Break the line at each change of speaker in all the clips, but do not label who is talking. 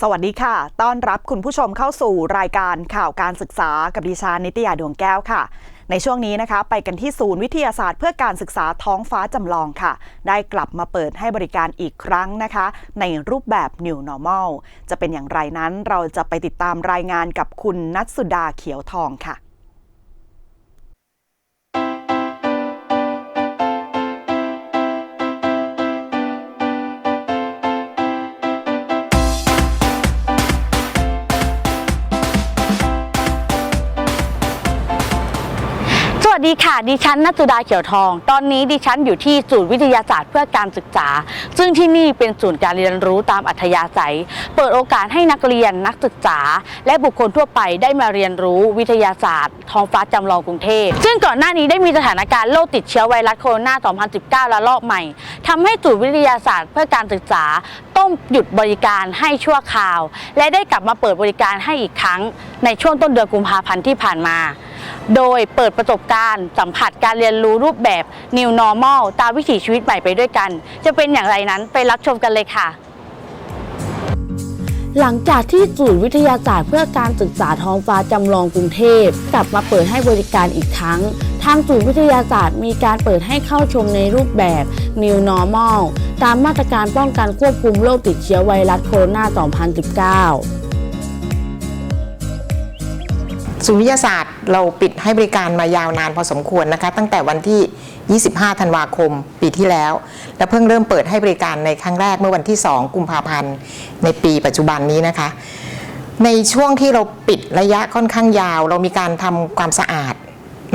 สวัสดีค่ะ ต้อนรับคุณผู้ชมเข้าสู่รายการข่าวการศึกษากับดิฉันนิตยาดวงแก้วค่ะ ในช่วงนี้นะคะ ไปกันที่ศูนย์วิทยาศาสตร์เพื่อการศึกษาท้องฟ้าจำลองค่ะ ได้กลับมาเปิดให้บริการอีกครั้งนะคะ ในรูปแบบ New Normal จะเป็นอย่างไรนั้นเราจะไปติดตามรายงานกับคุณนัทสุดาเขียวทองค่ะ
ดีค่ะ ดิฉันนัทจุดาเขียวทอง ตอนนี้ดิฉันอยู่ที่ศูนย์วิทยาศาสตร์เพื่อการศึกษา ซึ่งที่นี่เป็นศูนย์การเรียนรู้ตามอัธยาศัย เปิดโอกาสให้นักเรียนนักศึกษา และบุคคลทั่วไปได้มาเรียนรู้วิทยาศาสตร์ท้องฟ้าจำลองกรุงเทพ ซึ่งก่อนหน้านี้ได้มีสถานการณ์โรคติดเชื้อไวรัสโคโรนา 2019 ระลอกใหม่ทำให้ศูนย์วิทยาศาสตร์เพื่อการศึกษาต้องหยุดบริการให้ชั่วคราว และได้กลับมาเปิดบริการให้อีกครั้ง ในช่วงต้นเดือนกุมภาพันธ์ที่ผ่านมา โดยเปิดประสบการณ์ สัมผัสการเรียนรู้รูปแบบ New Normal ตามวิถีชีวิตใหม่ไปด้วยกัน จะเป็นอย่างไรนั้นไปรับชมกันเลยค่ะ หลังจากที่ศูนย์วิทยาศาสตร์เพื่อการศึกษาท้องฟ้าจำลองกรุงเทพ กลับมาเปิดให้บริการอีกครั้ง ทางศูนย์วิทยาศาสตร์มีการเปิดให้เข้าชมในรูปแบบ New Normal ตามมาตรการป้องกันควบคุมโรคติดเชื้อไวรัสโคโรนา 2019
ศูนย์วิทยาศาสตร์เราปิดให้บริการมายาวนานพอสมควรนะคะ ตั้งแต่วันที่ 25 ธันวาคมปีที่แล้ว และเพิ่งเริ่มเปิดให้บริการในครั้งแรกเมื่อวันที่ 2 กุมภาพันธ์ ในปีปัจจุบันนี้นะคะ ในช่วงที่เราปิดระยะค่อนข้างยาว เรามีการทำความสะอาด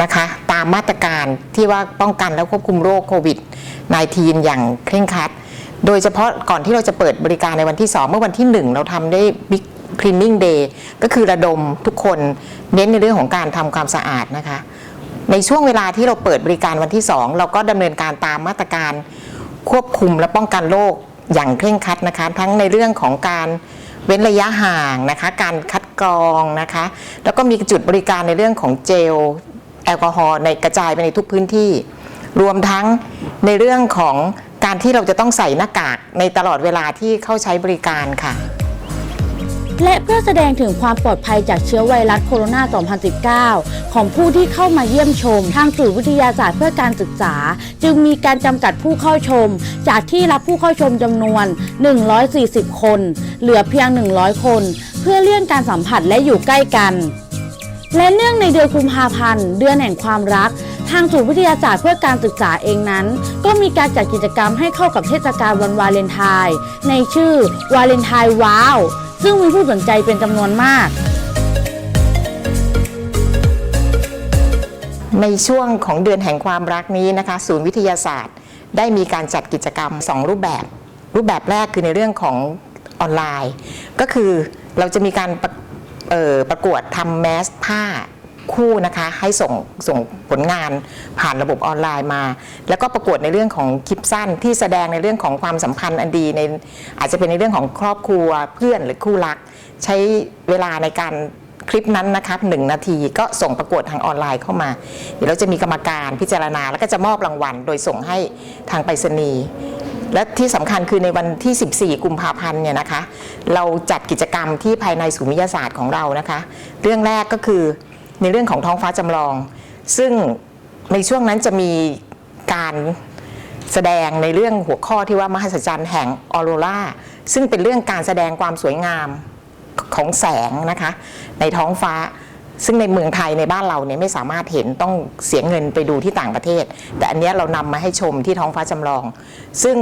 นะคะตามมาตรการที่ว่าป้องกันและควบคุมโรคโควิด -19 อย่างเคร่งครัด โดยเฉพาะก่อนที่เราจะเปิดบริการในวันที่ 2 เมื่อวันที่ 1 เราทำได้ Big Cleaning Day ก็คือระดมทุกคนเน้นในเรื่องของการทำความสะอาดนะคะ ในช่วงเวลาที่เราเปิดบริการวันที่ 2 เราก็ดำเนินการตามมาตรการควบคุมและป้องกันโรคอย่างเคร่งครัดนะคะ ทั้งในเรื่องของการเว้นระยะห่างนะคะ การคัดกรองนะคะ แล้วก็มีจุดบริการในเรื่องของเจลแอลกอฮอล์ในกระจายไปในทุกพื้นที่ รวมทั้งในเรื่องของการที่เราจะต้องใส่หน้ากากในตลอดเวลาที่เข้าใช้บริการค่ะ
และเพื่อแสดงถึงความปลอดภัยจากเชื้อไวรัสโคโรนา 2019 ของผู้ที่เข้ามาเยี่ยมชม ทางศูนย์วิทยาศาสตร์เพื่อการศึกษา จึงมีการจำกัดผู้เข้าชม จากที่รับผู้เข้าชมจำนวน 140 คน เหลือเพียง 100 คน เพื่อเลี่ยงการสัมผัสและอยู่ใกล้กัน และเนื่องในเดือนกุมภาพันธ์ เดือนแห่งความรักทางศูนย์วิทยาศาสตร์เพื่อการศึกษาเองนั้น ก็มีการจัดกิจกรรมให้เข้ากับเทศกาลวันวาเลนไทน์ในชื่อวาเลนไทน์ว้าว ซึ่งมีผู้สนใจเป็นจำนวนมาก
ในช่วงของเดือนแห่งความรักนี้นะคะ ศูนย์วิทยาศาสตร์ ได้มีการจัดกิจกรรม 2 รูปแบบ รูปแบบแรกคือในเรื่องของออนไลน์ ก็คือเราจะมีการประออประกวดทำแมสผ้า คู่นะคะให้ส่งส่งผลงานผ่านระบบออนไลน์มา แล้วก็ประกวดในเรื่องของคลิปสั้นที่แสดงในเรื่องของความสัมพันธ์อันดีในอาจจะเป็นในเรื่องของครอบครัวเพื่อนหรือคู่รัก ใช้เวลาในการคลิปนั้นนะครับหนึ่งนาทีก็ส่งประกวดทางออนไลน์เข้ามา เดี๋ยวเราจะมีกรรมการพิจารณา แล้วก็จะมอบรางวัล โดยส่งให้ทางไปรษณีย์และที่สำคัญคือในวันที่ 14 กุมภาพันธ์เนี่ยนะคะ เราจัดกิจกรรมที่ภายในศูนย์วิทยาศาสตร์ของเรานะคะ เรื่องแรกก็คือ ในเรื่องของท้องฟ้าจำลอง ซึ่งในช่วงนั้นจะมีการแสดงในเรื่องหัวข้อที่ว่ามหัศจรรย์แห่งออโรราซึ่งเป็นเรื่องการแสดงความสวยงามของแสงนะคะ ในท้องฟ้า ซึ่งในเมืองไทยในบ้านเราเนี่ยไม่สามารถเห็นต้องเสียเงินไปดูที่ต่างประเทศ แต่อันนี้เรานำมาให้ชมที่ท้องฟ้าจำลอง ซึ่ง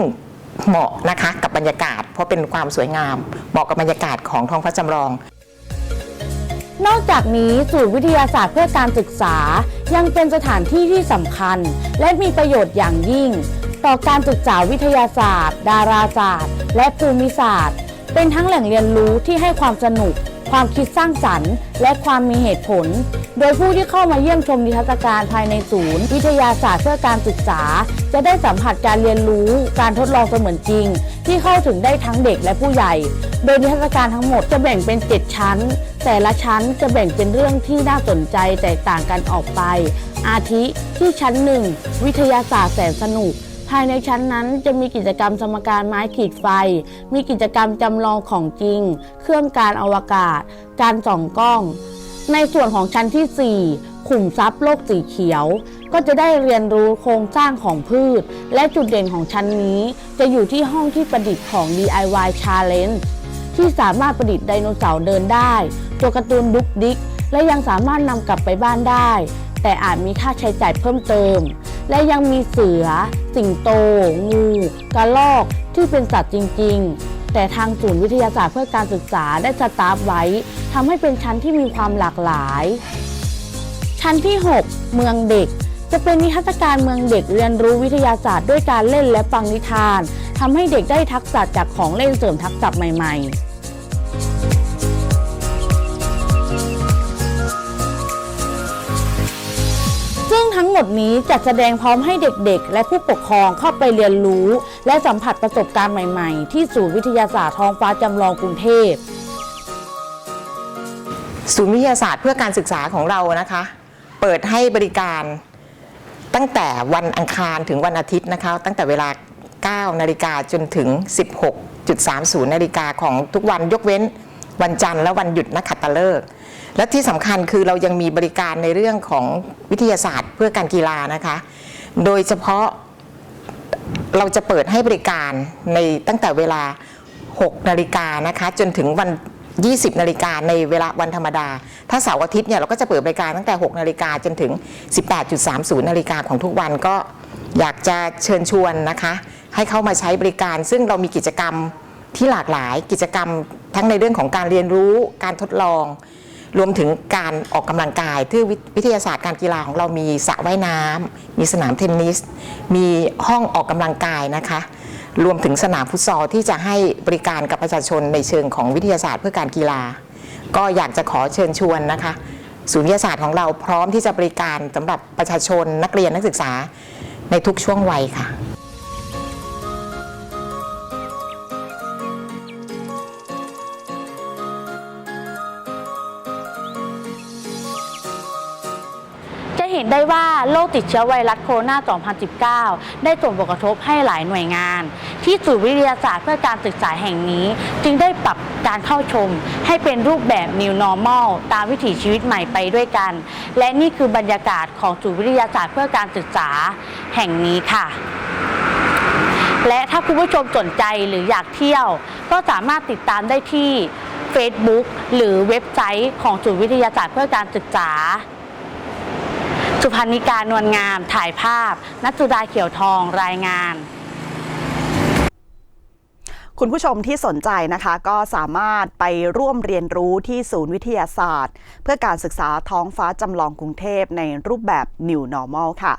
เหมาะนะคะกับบรรยากาศ เพราะเป็นความสวยงามเหมาะกับบรรยากาศของท้องฟ้าจำลอง
นอกจากนี้ศูนย์วิทยาศาสตร์เพื่อการศึกษา ยังเป็นสถานที่ที่สำคัญ และมีประโยชน์อย่างยิ่ง ต่อการศึกษาวิทยาศาสตร์ ดาราศาสตร์ และภูมิศาสตร์ เป็นทั้งแหล่งเรียนรู้ที่ให้ความสนุก ความคิดสร้างสรรค์ และความมีเหตุผล โดยผู้ที่เข้ามาเยี่ยมชมนิทรรศการภายในศูนย์ วิทยาศาสตร์เพื่อการศึกษา จะได้สัมผัสการเรียนรู้ การทดลองเสมือนจริง ที่เข้าถึงได้ทั้งเด็กและผู้ใหญ่ โดยนิทรรศการทั้งหมดจะแบ่งเป็น 7 ชั้น แต่ละชั้นจะแบ่งเป็นเรื่องที่น่าสนใจแตกต่างกันออกไป อาทิที่ชั้น 1 วิทยาศาสตร์แสนสนุก ภายในชั้นนั้นจะมีกิจกรรมสมการไม้ขีดไฟ มีกิจกรรมจำลองของจริง เครื่องการอวกาศ การส่องกล้อง ในส่วนของชั้นที่ 4 ขุมทรัพย์โลกสีเขียว ก็จะได้เรียนรู้โครงสร้างของพืช และจุดเด่นของชั้นนี้ จะอยู่ที่ห้องที่ประดิษฐ์ของ DIY Challenge ที่สามารถประดิษฐ์ไดโนเสาร์เดินได้ ตัวการ์ตูนดุ๊กดิ๊กและยังสามารถนำกลับไปบ้านได้ แต่อาจมีค่าใช้จ่ายเพิ่มเติม และยังมีเสือ สิงโต งูกระรอกที่เป็นสัตว์จริง ๆ แต่ทางศูนย์วิทยาศาสตร์เพื่อการศึกษาได้สตาร์ฟไว้ทำให้เป็นชั้นที่มีความหลากหลาย ชั้นที่ 6 เมืองเด็ก จะเป็นนิทรรศการเมืองเด็กเรียนรู้วิทยาศาสตร์ด้วยการเล่นและฟังนิทานทำให้เด็กได้ทักษะจากของเล่นเสริมทักษะใหม่ ๆ ทั้งหมดนี้จัดแสดงพร้อมให้เด็กๆ และผู้ปกครองเข้าไปเรียนรู้ และสัมผัสประสบการณ์ใหม่ๆ ที่ศูนย์วิทยาศาสตร์ท้องฟ้าจำลองกรุงเทพ
ศูนย์วิทยาศาสตร์เพื่อการศึกษาของเรานะคะ เปิดให้บริการตั้งแต่วันอังคารถึงวันอาทิตย์นะคะ ตั้งแต่เวลา 9 นาฬิกาจนถึง 16.30 นาฬิกาของทุกวันยกเว้นวันจันทร์และวันหยุดนักขัตฤกษ์ และที่สำคัญคือเรายังมีบริการในเรื่องของวิทยาศาสตร์เพื่อการกีฬานะคะ โดยเฉพาะเราจะเปิดให้บริการในตั้งแต่เวลา 6 นาฬิกานะคะ จนถึงวัน 20 นาฬิกาในเวลาวันธรรมดา ถ้าเสาร์อาทิตย์เนี่ยเราก็จะเปิดบริการตั้งแต่ 6 นาฬิกาจนถึง 18.30 นาฬิกาของทุกวันก็อยากจะเชิญชวนนะคะ ให้เข้ามาใช้บริการ ซึ่งเรามีกิจกรรมที่หลากหลายกิจกรรมทั้งในเรื่องของการเรียนรู้การทดลอง รวมถึงการออกกำลังกาย ที่วิทยาศาสตร์การกีฬาของเรามีสระว่ายน้ำมีสนามเทนนิส มีห้องออกกำลังกายนะคะ รวมถึงสนามฟุตซอลที่จะให้บริการกับประชาชนในเชิงของวิทยาศาสตร์เพื่อการกีฬา ก็อยากจะขอเชิญชวนนะคะ ศูนย์วิทยาศาสตร์ของเราพร้อมที่จะบริการสำหรับประชาชนนักเรียนนักศึกษาในทุกช่วงวัยค่ะ
จะ คติดเชื้อไวรัสโคโรนา 2019 ได้ส่งผลกระทบให้หลายหน่วยงาน ที่ศูนย์วิทยาศาสตร์เพื่อการศึกษาแห่งนี้ จึงได้ปรับการเข้าชม ให้เป็นรูปแบบ New Normal ตามวิถีชีวิตใหม่ไปด้วยกัน และนี่คือบรรยากาศของศูนย์วิทยาศาสตร์เพื่อการศึกษาแห่งนี้ค่ะและถ้าคุณผู้ชมสนใจหรืออยากเที่ยว ก็สามารถติดตามได้ที่ Facebook หรือเว็บไซต์ของศูนย์วิทยาศาสตร์เพื่อการศึกษา สุพรรณิกานวลงาม ถ่ายภาพ นัทจุดาเขียวทองรายงาน
คุณผู้ชมที่สนใจนะคะก็สามารถไปร่วมเรียนรู้ที่ศูนย์วิทยาศาสตร์ เพื่อการศึกษาท้องฟ้าจำลองกรุงเทพในรูปแบบ New Normal ค่ะ